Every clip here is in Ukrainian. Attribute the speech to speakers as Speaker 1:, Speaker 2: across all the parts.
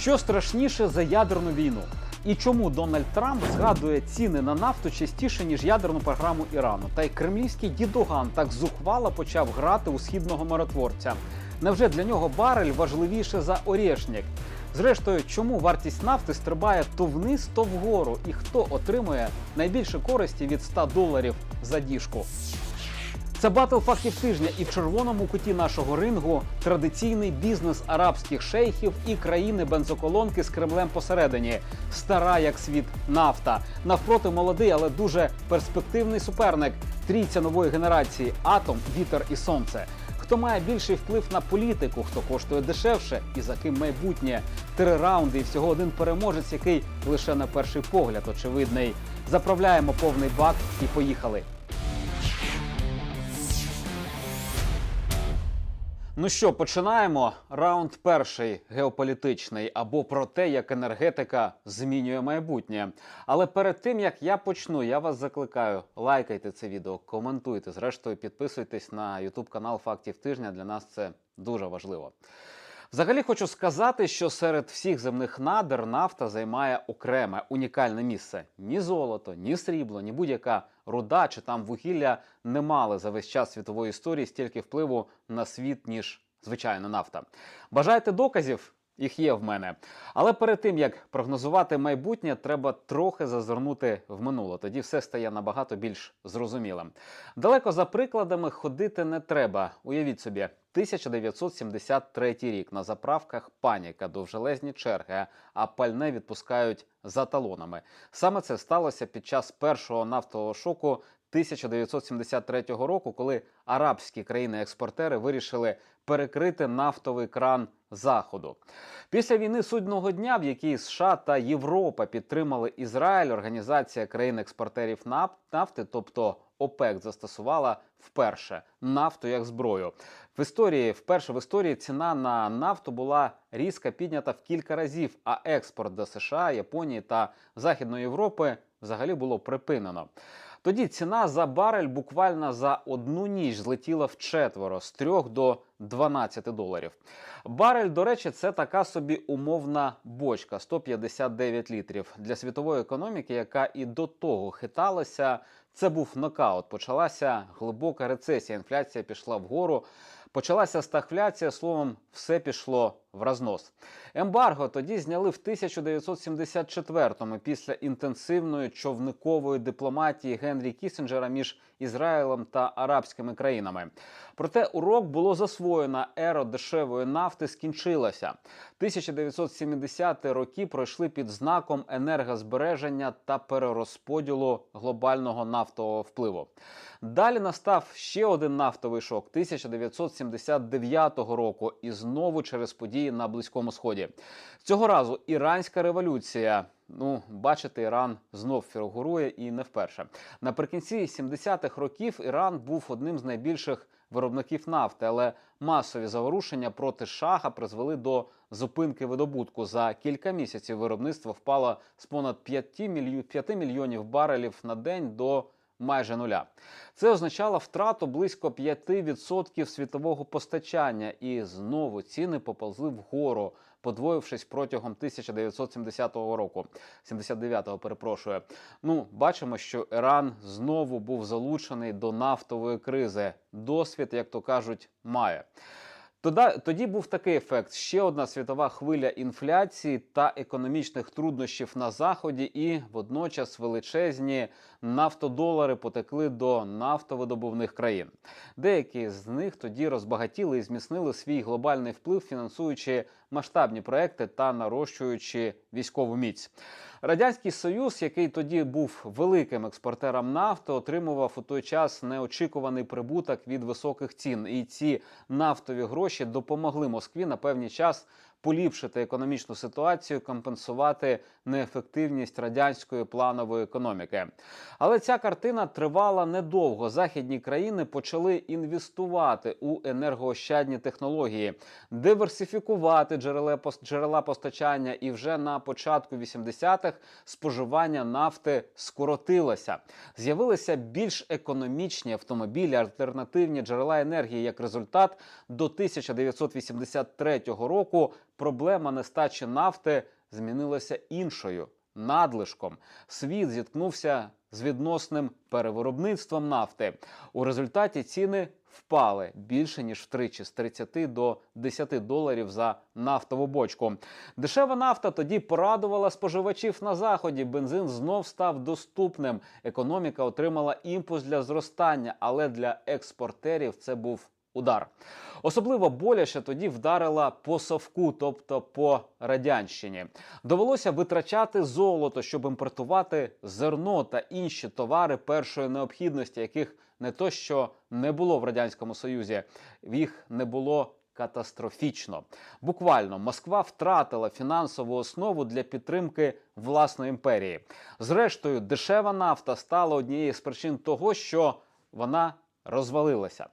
Speaker 1: Що страшніше за ядерну війну? І чому Дональд Трамп згадує ціни на нафту частіше ніж ядерну програму Ірану? Та й кремлівський дідуган так зухвало почав грати у східного миротворця. Невже для нього барель важливіше за орєшнік? Зрештою, чому вартість нафти стрибає то вниз, то вгору, і хто отримує найбільше користі від 100 доларів за діжку? Це батл фактів тижня, і в червоному куті нашого рингу традиційний бізнес арабських шейхів і країни бензоколонки з Кремлем посередині. Стара як світ нафта. Навпроти молодий, але дуже перспективний суперник. Трійця нової генерації атом, вітер і сонце. Хто має більший вплив на політику, хто коштує дешевше і за ким майбутнє. Три раунди і всього один переможець, який лише на перший погляд очевидний. Заправляємо повний бак і поїхали. Ну що, починаємо. Раунд перший геополітичний або про те, як енергетика змінює майбутнє. Але перед тим як я почну, я вас закликаю: лайкайте це відео, коментуйте. Зрештою, підписуйтесь на YouTube канал Фактів тижня. Для нас це дуже важливо. Взагалі хочу сказати, що серед всіх земних надр нафта займає окреме унікальне місце. Ні золото, ні срібло, ні будь-яка руда чи там вугілля не мали за весь час світової історії стільки впливу на світ, ніж звичайна нафта. Бажаєте доказів? Їх є в мене. Але перед тим як прогнозувати майбутнє, треба трохи зазирнути в минуле. Тоді все стає набагато більш зрозумілим. Далеко за прикладами ходити не треба. Уявіть собі, 1973 рік на заправках паніка, довжелезні черги, а пальне відпускають за талонами. Саме це сталося під час першого нафтового шоку 1973 року, коли арабські країни-експортери вирішили перекрити нафтовий кран заходу. Після війни судного дня, в якій США та Європа підтримали Ізраїль, організація країн-експортерів наф- нафти, тобто ОПЕК, застосувала вперше нафту як зброю. В історії вперше в історії ціна на нафту була різко піднята в кілька разів, а експорт до США, Японії та Західної Європи взагалі було припинено. Тоді ціна за барель буквально за одну ніч злетіла вчетверо з 3 до 12 доларів. Барель, до речі, це така собі умовна бочка 159 літрів для світової економіки, яка і до того хиталася. Це був нокаут. Почалася глибока рецесія. Інфляція пішла вгору. Почалася стагфляція, словом, все пішло в рознос. Ембарго тоді зняли в 1974-му після інтенсивної човникової дипломатії Генрі Кісінджера між Ізраїлем та арабськими країнами. Проте урок було засвоєно, ера дешевої нафти скінчилася. 1970-ті роки пройшли під знаком енергозбереження та перерозподілу глобального нафтового впливу. Далі настав ще один нафтовий шок 1979 року, і знову через події на Близькому Сході. Цього разу іранська революція. Ну, бачите, Іран знов фігурує і не вперше. Наприкінці 70-х років Іран був одним з найбільших виробників нафти, але масові заворушення проти шаха призвели до зупинки видобутку. За кілька місяців виробництво впало з понад 5 мільйонів, барелів на день до майже нуля. Це означало втрату близько 5% світового постачання, і знову ціни поповзли вгору, подвоївшись протягом 1970 року. 79-го, перепрошую. Ну, бачимо, що Іран знову був залучений до нафтової кризи. Досвід, як то кажуть, має. Тоді, був такий ефект: ще одна світова хвиля інфляції та економічних труднощів на заході, і водночас величезні нафтодолари потекли до нафтовидобувних країн. Деякі з них тоді розбагатіли і зміцнили свій глобальний вплив, фінансуючи масштабні проекти та нарощуючи військову міць. Радянський Союз, який тоді був великим експортером нафти, отримував у той час неочікуваний прибуток від високих цін. І ці нафтові гроші допомогли Москві на певний час поліпшити економічну ситуацію, компенсувати неефективність радянської планової економіки. Але ця картина тривала недовго. Західні країни почали інвестувати у енергоощадні технології, диверсифікувати джерела пос- джерела постачання, і вже на початку 80-х споживання нафти скоротилося. З'явилися більш економічні автомобілі, альтернативні джерела енергії. Як результат, до 1983 року проблема нестачі нафти змінилася іншою надлишком. Світ зіткнувся з відносним перевиробництвом нафти. У результаті ціни впали більше ніж втричі з 30 до 10 доларів за нафтову бочку. Дешева нафта тоді порадувала споживачів на заході. Бензин знов став доступним. Економіка отримала імпульс для зростання, але для експортерів це був удар. Особливо боляче тоді вдарила по совку, тобто по радянщині. Довелося витрачати золото, щоб імпортувати зерно та інші товари першої необхідності, яких не то що не було в радянському союзі, їх не було. Катастрофічно, буквально Москва втратила фінансову основу для підтримки власної імперії. Зрештою, дешева нафта стала однією з причин того, що вона розвалилася.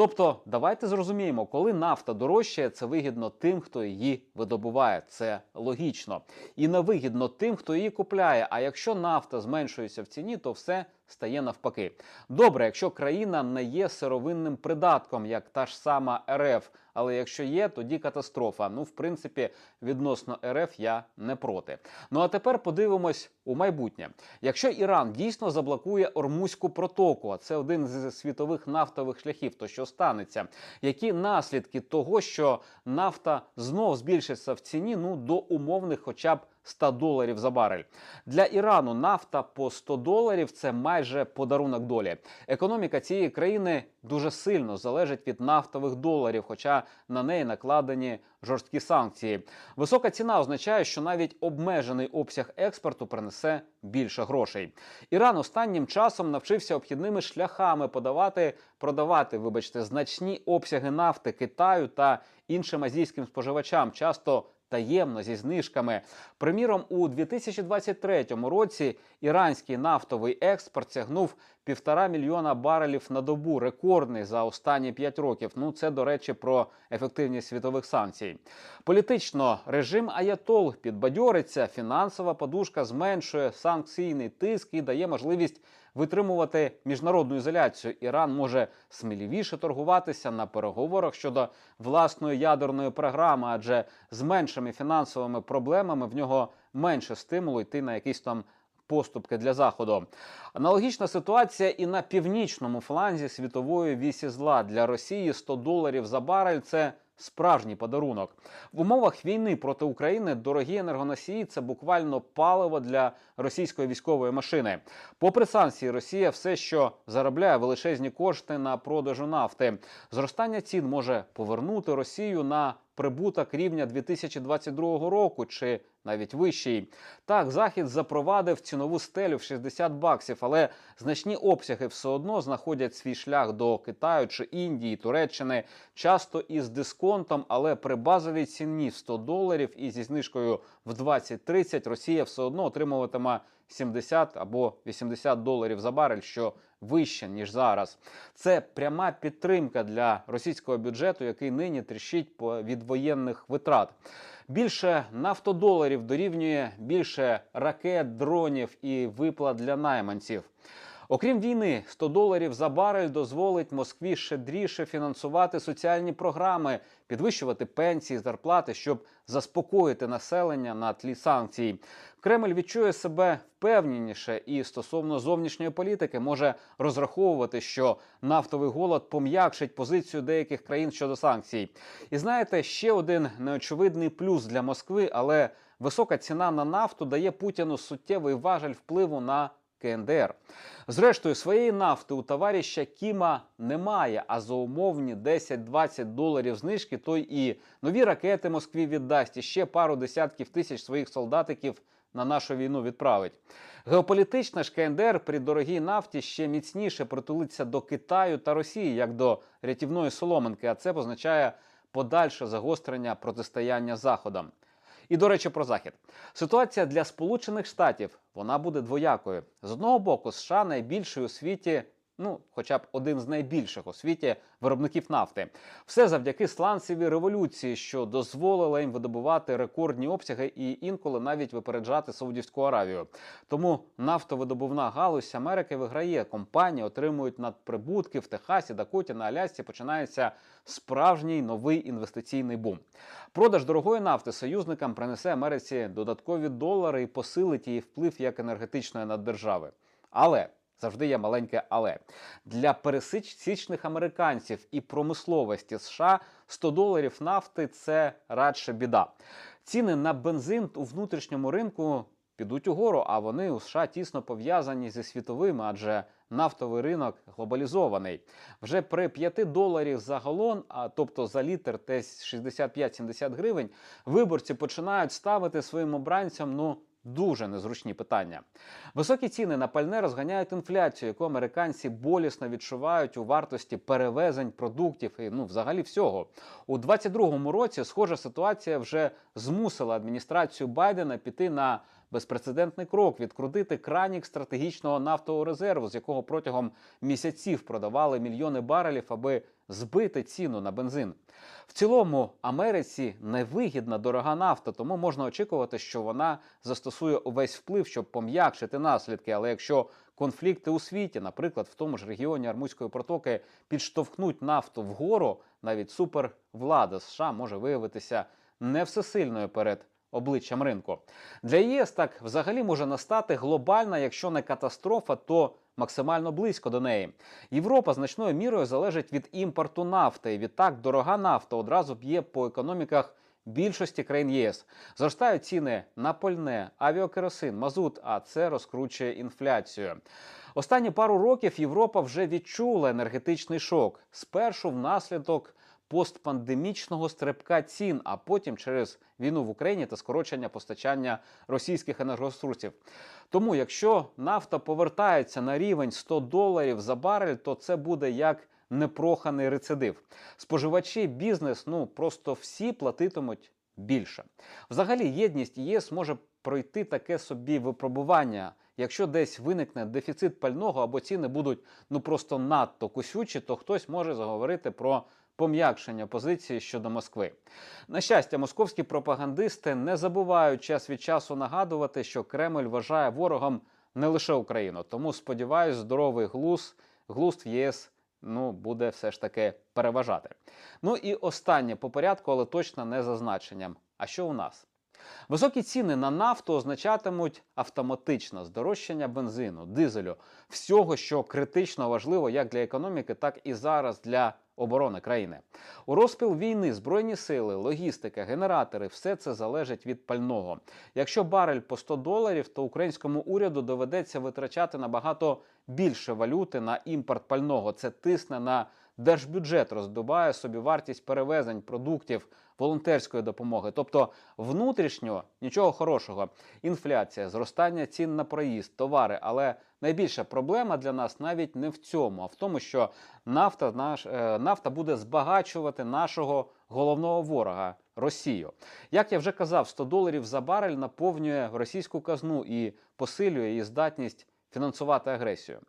Speaker 1: Тобто, давайте зрозуміємо, коли нафта дорожчає, це вигідно тим, хто її видобуває. Це логічно. І невигідно тим, хто її купляє. А якщо нафта зменшується в ціні, то все стає навпаки. Добре, якщо країна не є сировинним придатком, як та ж сама РФ. Але якщо є, тоді катастрофа. Ну, в принципі, відносно РФ я не проти. Ну а тепер подивимось у майбутнє. Якщо Іран дійсно заблокує Ормузьку протоку, а це один з світових нафтових шляхів, то що станеться? Які наслідки того, що нафта знов збільшиться в ціні ну до умовних, хоча б 100 доларів за барель. Для Ірану нафта по 100 доларів це майже подарунок долі. Економіка цієї країни дуже сильно залежить від нафтових доларів, хоча на неї накладені жорсткі санкції. Висока ціна означає, що навіть обмежений обсяг експорту принесе більше грошей. Іран останнім часом навчився обхідними шляхами подавати, продавати, вибачте, значні обсяги нафти Китаю та іншим азійським споживачам, часто таємно зі знижками. Приміром, у 2023 році іранський нафтовий експорт сягнув півтора мільйона барелів на добу, рекордний за останні 5 років. Ну це до речі про ефективність світових санкцій. Політично режим Аятол підбадьориться, фінансова подушка зменшує санкційний тиск і дає можливість. Витримувати міжнародну ізоляцію Іран може сміливіше торгуватися на переговорах щодо власної ядерної програми, адже з меншими фінансовими проблемами в нього менше стимулу йти на якісь там поступки для заходу. Аналогічна ситуація і на північному фланзі світової вісі зла для Росії 100 доларів за барель це. Справжній подарунок в умовах війни проти України дорогі енергоносії це буквально паливо для російської військової машини. Попри санкції, Росія все, що заробляє величезні кошти на продажу нафти. Зростання цін може повернути Росію на прибуток рівня 2022 року чи навіть вищий. Так, захід запровадив цінову стелю в 60 баксів, але значні обсяги все одно знаходять свій шлях до Китаю чи Індії, Туреччини, часто із дисконтом, але при базовій ціні в 100 доларів і зі знижкою в 20-30 Росія все одно отримуватиме 70 або 80 доларів за барель, що вище ніж зараз. Це пряма підтримка для російського бюджету, який нині тріщить від воєнних витрат. Більше нафтодоларів дорівнює більше ракет, дронів і виплат для найманців. Окрім війни, 100 доларів за барель дозволить Москві щедріше фінансувати соціальні програми, підвищувати пенсії, зарплати, щоб заспокоїти населення на тлі санкцій. Кремль відчує себе впевненіше і стосовно зовнішньої політики може розраховувати, що нафтовий голод пом'якшить позицію деяких країн щодо санкцій. І знаєте, ще один неочевидний плюс для Москви, але висока ціна на нафту дає Путіну суттєвий важель впливу на КНДР. Зрештою, своєї нафти у товариша Кіма немає, а за умовні 10-20 доларів знижки той і нові ракети Москві віддасть і ще пару десятків тисяч своїх солдатиків на нашу війну відправить. Геополітична ж КНДР при дорогій нафті ще міцніше притулиться до Китаю та Росії як до рятівної соломинки, а це позначає подальше загострення протистояння Заходом. І до речі, про захід ситуація для Сполучених Штатів вона буде двоякою. З одного боку, США найбільший у світі Ну, хоча б один з найбільших у світі виробників нафти. Все завдяки сланцевій революції, що дозволила їм видобувати рекордні обсяги і інколи навіть випереджати Саудівську Аравію. Тому нафтовидобувна галузь Америки виграє. Компанії отримують надприбутки в Техасі, Дакоті, на Алясці. Починається справжній новий інвестиційний бум. Продаж дорогої нафти союзникам принесе Америці додаткові долари і посилить її вплив як енергетичної наддержави. Але завжди є маленьке але для пересічних американців і промисловості США 100 доларів нафти це радше біда. Ціни на бензин у внутрішньому ринку підуть угору, а вони у США тісно пов'язані зі світовими, адже нафтовий ринок глобалізований. Вже при 5 доларів за галон, а тобто за літр десь 65-70 гривень, виборці починають ставити своїм обранцям ну дуже незручні питання. Високі ціни на пальне розганяють інфляцію, яку американці болісно відчувають у вартості перевезень продуктів і ну взагалі всього. У 22-му році схожа ситуація вже змусила адміністрацію Байдена піти на безпрецедентний крок відкрутити кранік стратегічного нафтового резерву, з якого протягом місяців продавали мільйони барелів, аби збити ціну на бензин. В цілому Америці невигідна дорога нафта, тому можна очікувати, що вона застосує увесь вплив, щоб пом'якшити наслідки. Але якщо конфлікти у світі, наприклад, в тому ж регіоні Армузької протоки, підштовхнуть нафту вгору, навіть супервлада США може виявитися не всесильною перед обличчям ринку. Для ЄС так взагалі може настати глобальна, якщо не катастрофа, то максимально близько до неї. Європа значною мірою залежить від імпорту нафти. Відтак дорога нафта одразу б'є по економіках. Більшості країн ЄС зростають ціни на пальне, авіакеросин, мазут, а це розкручує інфляцію. Останні пару років Європа вже відчула енергетичний шок. Спершу внаслідок постпандемічного стрибка цін, а потім через війну в Україні та скорочення постачання російських енергоресурсів. Тому, якщо нафта повертається на рівень 100 доларів за барель, то це буде як непроханий рецидив. Споживачі, бізнес, ну просто всі платитимуть більше. Взагалі, єдність ЄС може пройти таке собі випробування. Якщо десь виникне дефіцит пального або ціни будуть ну просто надто кусючі, то хтось може заговорити про пом'якшення позиції щодо Москви. На щастя, московські пропагандисти не забувають час від часу нагадувати, що Кремль вважає ворогом не лише Україну. Тому сподіваюсь, здоровий глузд, глузд ЄС ну буде все ж таки переважати. Ну і останнє по порядку, але точно не за значенням. А що у нас? Високі ціни на нафту означатимуть автоматично здорожчання бензину, дизелю, всього, що критично важливо як для економіки, так і зараз для оборони країни. У розпіл війни збройні сили, логістика, генератори все це залежить від пального. Якщо барель по 100 доларів, то українському уряду доведеться витрачати набагато більше валюти на імпорт пального. Це тисне на держбюджет, роздобає собі вартість перевезень продуктів волонтерської допомоги. Тобто внутрішньо нічого хорошого. Інфляція, зростання цін на проїзд, товари. Але найбільша проблема для нас навіть не в цьому, а в тому, що нафта наш е, нафта буде збагачувати нашого головного ворога. Росію, як я вже казав, 100 доларів за барель наповнює російську казну і посилює її здатність фінансувати агресію.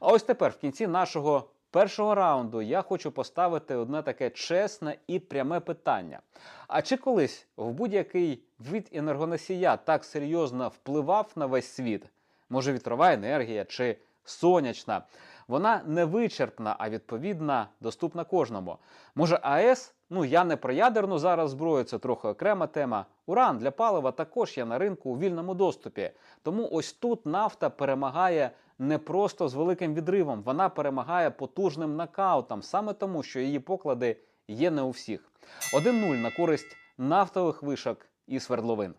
Speaker 1: А ось тепер, в кінці нашого першого раунду, я хочу поставити одне таке чесне і пряме питання: а чи колись в будь-який вид енергоносія так серйозно впливав на весь світ? Може, вітрова енергія чи сонячна? Вона не вичерпна, а відповідна доступна кожному. Може, АЕС? Ну я не про ядерну зараз зброю, це трохи окрема тема. Уран для палива також є на ринку у вільному доступі. Тому ось тут нафта перемагає не просто з великим відривом, вона перемагає потужним нокаутом, саме тому, що її поклади є не у всіх. 1-0 на користь нафтових вишок і свердловин.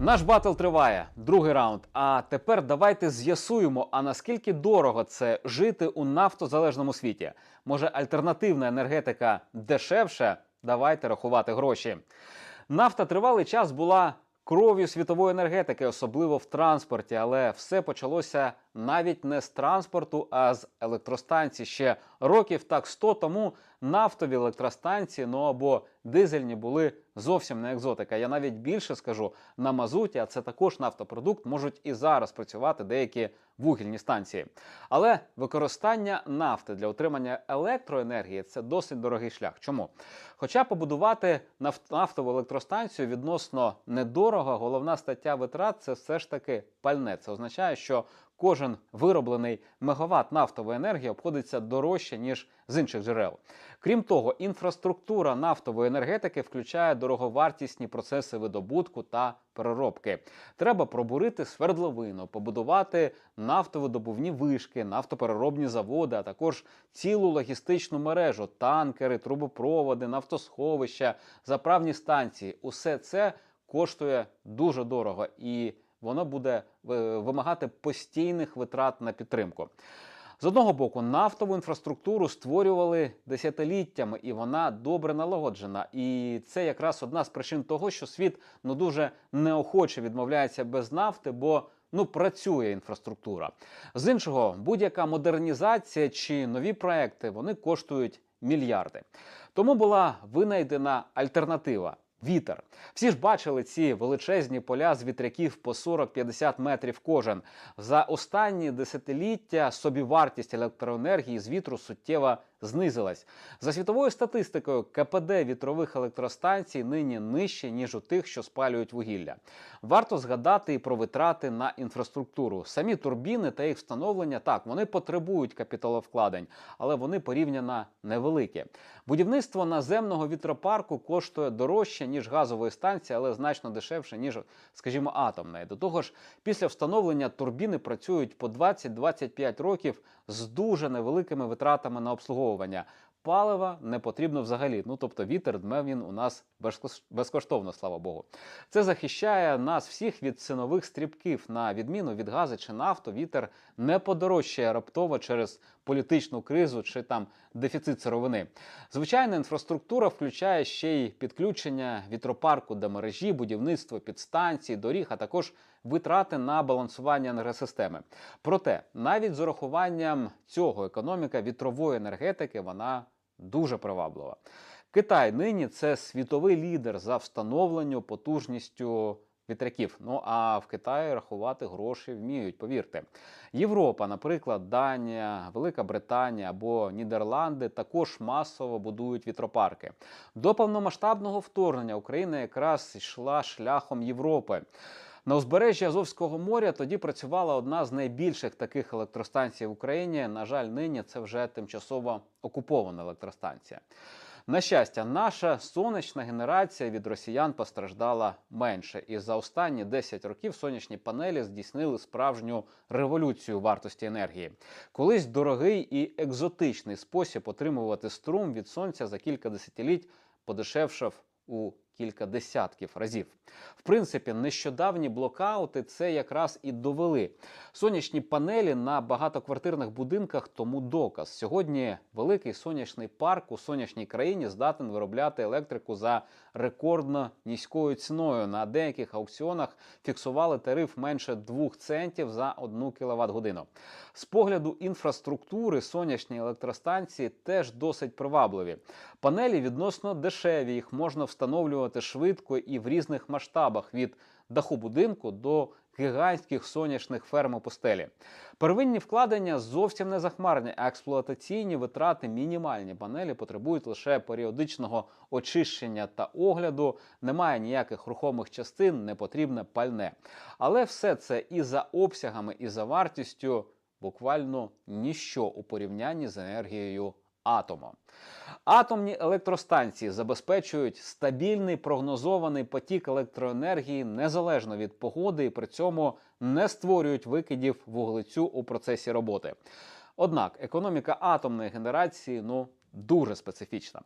Speaker 1: Наш батл триває, другий раунд. А тепер давайте з'ясуємо, а наскільки дорого це жити у нафтозалежному світі. Може, альтернативна енергетика дешевше? Давайте рахувати гроші. Нафта тривалий час була кров'ю світової енергетики, особливо в транспорті, але все почалося навіть не з транспорту, а з електростанцій. Ще років так 100 тому нафтові електростанції, ну або дизельні були зовсім не екзотика. Я навіть більше скажу на мазуті, а це також нафтопродукт, можуть і зараз працювати деякі вугільні станції. Але використання нафти для отримання електроенергії це досить дорогий шлях. Чому? Хоча побудувати нафт- нафтову електростанцію відносно недорого, головна стаття витрат це все ж таки пальне. Це означає, що кожен вироблений мегаватт нафтової енергії обходиться дорожче ніж з інших джерел. Крім того, інфраструктура нафтової енергетики включає дороговартісні процеси видобутку та переробки. Треба пробурити свердловину, побудувати нафтовидобувні вишки, нафтопереробні заводи, а також цілу логістичну мережу, танкери, трубопроводи, нафтосховища, заправні станції. Усе це коштує дуже дорого і воно буде е, вимагати постійних витрат на підтримку. З одного боку, нафтову інфраструктуру створювали десятиліттями, і вона добре налагоджена. І це якраз одна з причин того, що світ ну дуже неохоче відмовляється без нафти, бо ну працює інфраструктура. З іншого, будь-яка модернізація чи нові проекти вони коштують мільярди. Тому була винайдена альтернатива. Вітер. Всі ж бачили ці величезні поля з вітряків по 40-50 метрів кожен. За останні десятиліття собівартість електроенергії з вітру суттєво знизилась. За світовою статистикою, КПД вітрових електростанцій нині нижче, ніж у тих, що спалюють вугілля. Варто згадати і про витрати на інфраструктуру. Самі турбіни та їх встановлення так вони потребують капіталовкладень, але вони порівняно невеликі. Будівництво наземного вітропарку коштує дорожче ніж газової станції, але значно дешевше ніж, скажімо, атомної. До того ж, після встановлення турбіни працюють по 20-25 років з дуже невеликими витратами на обслуговування. Палива не потрібно взагалі. Ну тобто вітер дме він у нас безкош- безкоштовно, слава Богу. Це захищає нас всіх від цінових стрибків. На відміну від газу чи нафту, вітер не подорожчає раптово через політичну кризу чи там дефіцит сировини. Звичайна інфраструктура включає ще й підключення вітропарку до мережі, будівництво підстанцій, доріг, а також витрати на балансування енергосистеми. Проте, навіть з урахуванням цього економіка вітрової енергетики вона дуже приваблива. Китай нині це світовий лідер за встановленню потужністю вітряків. Ну а в Китаї рахувати гроші вміють, повірте. Європа, наприклад, Данія, Велика Британія або Нідерланди також масово будують вітропарки. До повномасштабного вторгнення Україна якраз йшла шляхом Європи. На узбережжі Азовського моря тоді працювала одна з найбільших таких електростанцій в Україні. На жаль, нині це вже тимчасово окупована електростанція. На щастя, наша сонячна генерація від росіян постраждала менше, і за останні 10 років сонячні панелі здійснили справжню революцію вартості енергії. Колись дорогий і екзотичний спосіб отримувати струм від сонця за кілька десятиліть подешевшав у кілька десятків разів. В принципі, нещодавні блокаути це якраз і довели. Сонячні панелі на багатоквартирних будинках тому доказ. Сьогодні великий сонячний парк у сонячній країні здатен виробляти електрику за рекордно низькою ціною. На деяких аукціонах фіксували тариф менше 2 центів за 1 кВт годину. З погляду інфраструктури сонячні електростанції теж досить привабливі. Панелі відносно дешеві, їх можна встановлювати швидко і в різних масштабах від даху будинку до гігантських сонячних ферм у пустелі. Первинні вкладення зовсім не захмарні, а експлуатаційні витрати мінімальні. Панелі потребують лише періодичного очищення та огляду. Немає ніяких рухомих частин, не потрібне пальне. Але все це і за обсягами, і за вартістю буквально ніщо у порівнянні з енергією атому. Атомні електростанції забезпечують стабільний прогнозований потік електроенергії незалежно від погоди і при цьому не створюють викидів вуглецю у процесі роботи. Однак економіка атомної генерації ну дуже специфічна.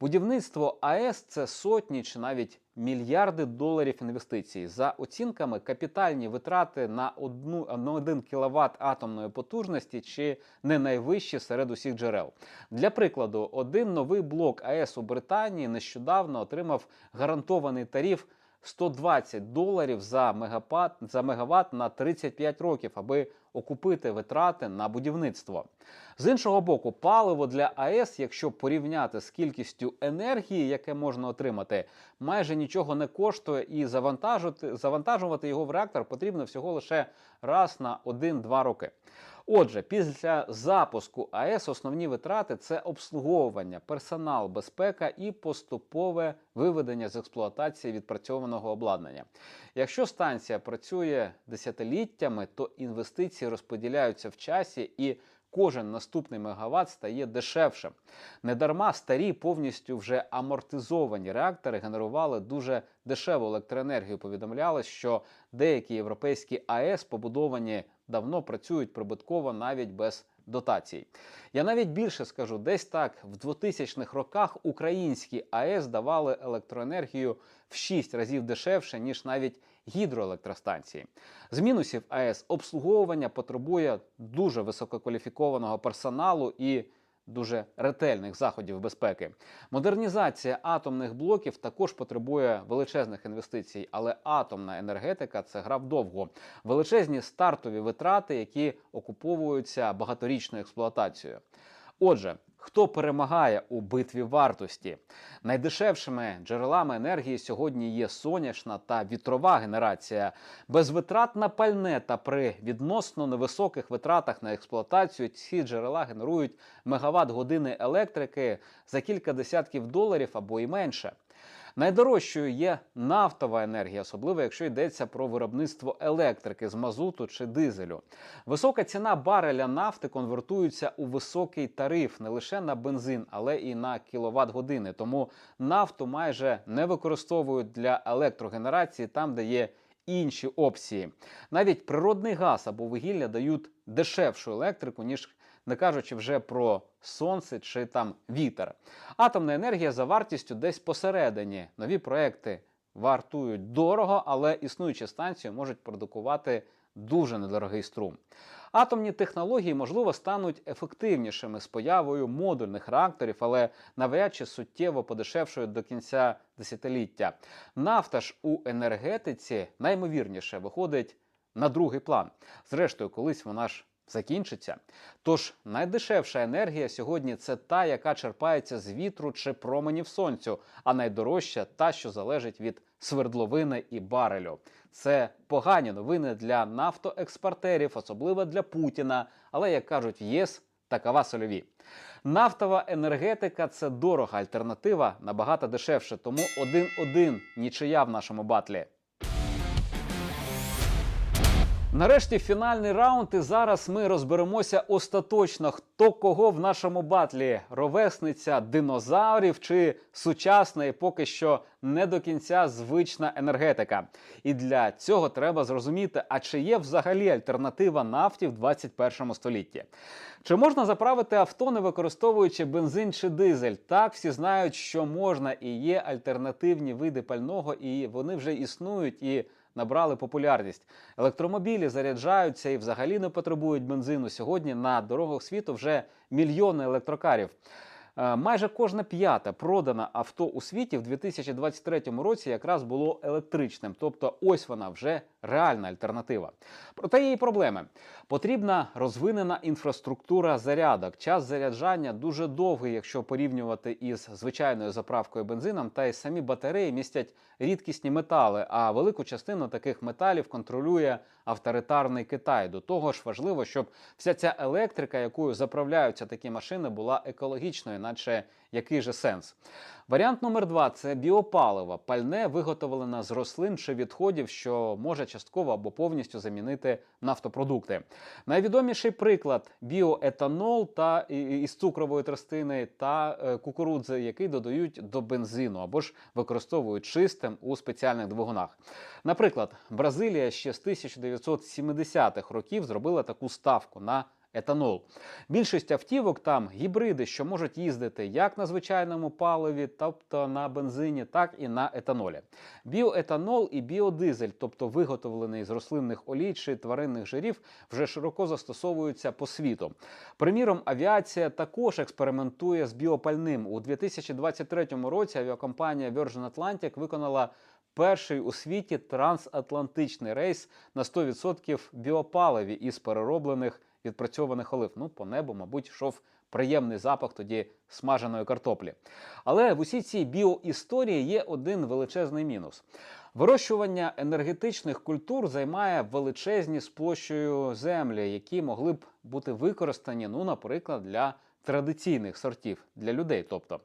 Speaker 1: Будівництво АЕС це сотні чи навіть мільярди доларів інвестицій. За оцінками, капітальні витрати на одну на 1 кВт атомної потужності чи не найвищі серед усіх джерел. Для прикладу, один новий блок АЕС у Британії нещодавно отримав гарантований тариф 120 доларів за мегапат за мегаватт на 35 років, аби окупити витрати на будівництво. З іншого боку, паливо для АЕС, якщо порівняти з кількістю енергії, яке можна отримати, майже нічого не коштує, і завантажувати, завантажувати його в реактор потрібно всього лише раз на 1-2 роки. Отже, після запуску АЕС основні витрати це обслуговування, персонал, безпека і поступове виведення з експлуатації відпрацьованого обладнання. Якщо станція працює десятиліттями, то інвестиції розподіляються в часі і кожен наступний мегаватт стає дешевшим. Недарма старі повністю вже амортизовані реактори генерували дуже дешеву електроенергію. Повідомлялось, що деякі європейські АЕС побудовані давно працюють прибутково навіть без дотацій. Я навіть більше скажу, десь так в 2000-х роках українські АЕС давали електроенергію в 6 разів дешевше, ніж навіть гідроелектростанції. З мінусів АЕС обслуговування потребує дуже висококваліфікованого персоналу і дуже ретельних заходів безпеки. Модернізація атомних блоків також потребує величезних інвестицій, але атомна енергетика це гра вдовго. Величезні стартові витрати, які окуповуються багаторічною експлуатацією. Отже, хто перемагає у битві вартості? Найдешевшими джерелами енергії сьогодні є сонячна та вітрова генерація. Без витрат на пальне та при відносно невисоких витратах на експлуатацію ці джерела генерують мегаватт години електрики за кілька десятків доларів або і менше. Найдорожчою є нафтова енергія, особливо якщо йдеться про виробництво електрики з мазуту чи дизелю. Висока ціна бареля нафти конвертується у високий тариф не лише на бензин, але і на кіловат години. Тому нафту майже не використовують для електрогенерації там, де є інші опції. Навіть природний газ або вугілля дають дешевшу електрику, ніж не кажучи вже про сонце чи там вітер. Атомна енергія за вартістю десь посередині. Нові проекти вартують дорого, але існуючі станції можуть продукувати дуже недорогий струм. Атомні технології, можливо, стануть ефективнішими з появою модульних реакторів, але навряд чи суттєво подешевшують до кінця десятиліття. Нафта ж у енергетиці наймовірніше виходить на другий план. Зрештою, колись вона ж закінчиться. Тож найдешевша енергія сьогодні це та, яка черпається з вітру чи променів сонцю, а найдорожча та, що залежить від свердловини і барелю. Це погані новини для нафтоекспортерів, особливо для Путіна. Але як кажуть в ЄС, такова сольові. Нафтова енергетика це дорога альтернатива, набагато дешевше. Тому один-один нічия в нашому батлі. Нарешті фінальний раунд, і зараз ми розберемося остаточно, хто кого в нашому батлі: ровесниця динозаврів чи сучасна і поки що не до кінця звична енергетика. І для цього треба зрозуміти, а чи є взагалі альтернатива нафті в 21 столітті. Чи можна заправити авто, не використовуючи бензин чи дизель? Так, всі знають, що можна і є альтернативні види пального, і вони вже існують і набрали популярність. Електромобілі заряджаються і взагалі не потребують бензину. Сьогодні на дорогах світу вже мільйони електрокарів. Е, Майже кожне п'яте продане авто у світі в 2023 році якраз було електричним, тобто ось вона вже реальна альтернатива. Проте є і проблеми. Потрібна розвинена інфраструктура зарядок. Час заряджання дуже довгий, якщо порівнювати із звичайною заправкою бензином, та й самі батареї містять рідкісні метали. А велику частину таких металів контролює авторитарний Китай. До того ж важливо, щоб вся ця електрика, якою заправляються такі машини, була екологічною, наче який же сенс. Варіант номер два це біопаливо, пальне виготовлене з рослин чи відходів, що може частково або повністю замінити нафтопродукти. Найвідоміший приклад біоетанол та із цукрової тростини та е, кукурудзи, який додають до бензину або ж використовують чистим у спеціальних двигунах. Наприклад, Бразилія ще з 1970-х років зробила таку ставку на етанол. Більшість автівок там гібриди, що можуть їздити як на звичайному паливі, тобто на бензині, так і на етанолі. Біоетанол і біодизель, тобто виготовлений з рослинних олій чи тваринних жирів, вже широко застосовуються по світу. Приміром, авіація також експериментує з біопальним. У 2023 році авіакомпанія Virgin Atlantic виконала перший у світі трансатлантичний рейс на 100% біопаливі із перероблених відпрацьованих олив. Ну, по небу, мабуть, йшов приємний запах тоді смаженої картоплі. Але в усій цій біоісторії є один величезний мінус. Вирощування енергетичних культур займає величезні з площею землі, які могли б бути використані, ну, наприклад, для традиційних сортів для людей. Тобто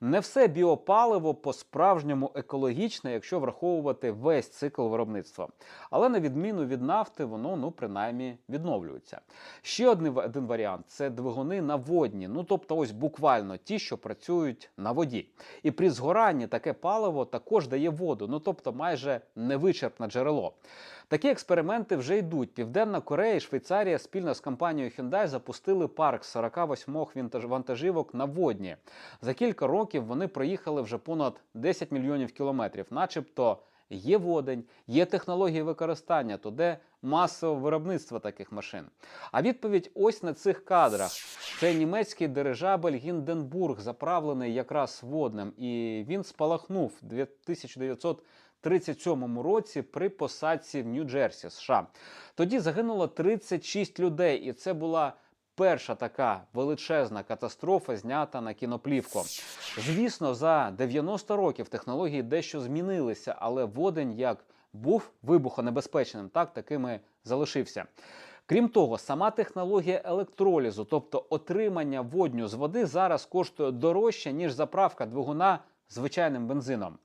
Speaker 1: не все біопаливо по-справжньому екологічне, якщо враховувати весь цикл виробництва. Але на відміну від нафти, воно ну принаймні відновлюється. Ще один, один варіант це двигуни на водні, ну тобто, ось буквально ті, що працюють на воді. І при згоранні таке паливо також дає воду, ну тобто майже невичерпне джерело. Такі експерименти вже йдуть. Південна Корея і Швейцарія спільно з компанією Hyundai запустили парк 48 вантажівок на водні. За кілька років вони проїхали вже понад 10 мільйонів кілометрів, начебто. Є водень, є технології використання, то де масове виробництво таких машин. А відповідь ось на цих кадрах: це німецький дирижабель Гінденбург, заправлений якраз водним, і він спалахнув 2900 37 році при посадці в Нью-Джерсі США. Тоді загинуло 36 людей, і це була. Перша така величезна катастрофа знята на кіноплівку. Звісно, за 90 років технології дещо змінилися, але водень як був вибухонебезпечним, так таким і залишився. Крім того, сама технологія електролізу, тобто отримання водню з води, зараз коштує дорожче ніж заправка двигуна звичайним бензином.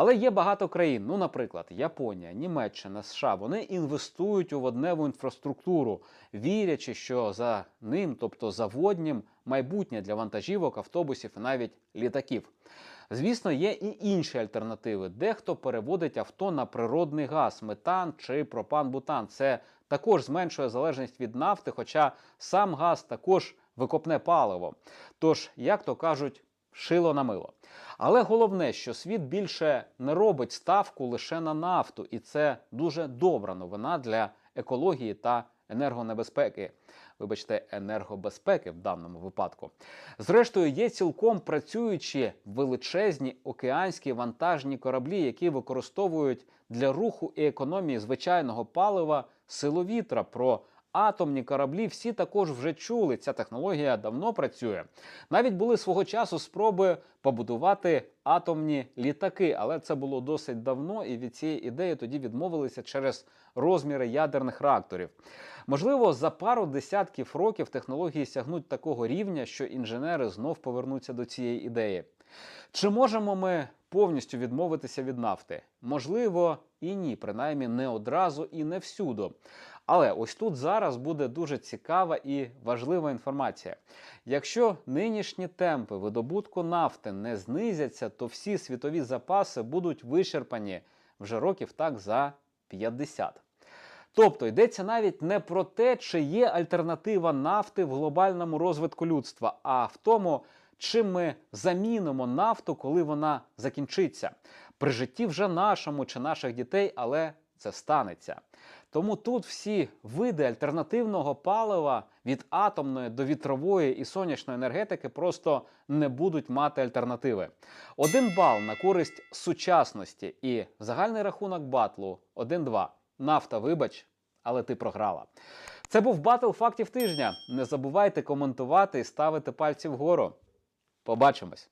Speaker 1: Але є багато країн, ну, наприклад, Японія, Німеччина, США. Вони інвестують у водневу інфраструктуру, вірячи, що за ним, тобто за воднім, майбутнє для вантажівок, автобусів і навіть літаків. Звісно, є і інші альтернативи. Дехто переводить авто на природний газ, метан чи пропан-бутан. Це також зменшує залежність від нафти, хоча сам газ також викопне паливо. Тож, як то кажуть, шило на мило. Але головне, що світ більше не робить ставку лише на нафту, і це дуже добра новина для екології та енергонебезпеки. Вибачте, енергобезпеки в даному випадку. Зрештою, є цілком працюючі величезні океанські вантажні кораблі, які використовують для руху і економії звичайного палива силу вітра. Про атомні кораблі всі також вже чули. Ця технологія давно працює. Навіть були свого часу спроби побудувати атомні літаки, але це було досить давно, і від цієї ідеї тоді відмовилися через розміри ядерних реакторів. Можливо, за пару десятків років технології сягнуть такого рівня, що інженери знов повернуться до цієї ідеї. Чи можемо ми повністю відмовитися від нафти? Можливо, і ні, принаймні не одразу і не всюду. Але ось тут зараз буде дуже цікава і важлива інформація. Якщо нинішні темпи видобутку нафти не знизяться, то всі світові запаси будуть вичерпані вже років так за 50. Тобто йдеться навіть не про те, чи є альтернатива нафти в глобальному розвитку людства, а в тому, чим ми замінимо нафту, коли вона закінчиться. При житті вже нашому чи наших дітей, але це станеться. Тому тут всі види альтернативного палива від атомної до вітрової і сонячної енергетики просто не будуть мати альтернативи. Один бал на користь сучасності і загальний рахунок батлу 1-2. Нафта, вибач, але ти програла. Це був батл фактів тижня. Не забувайте коментувати і ставити пальці вгору. Побачимось!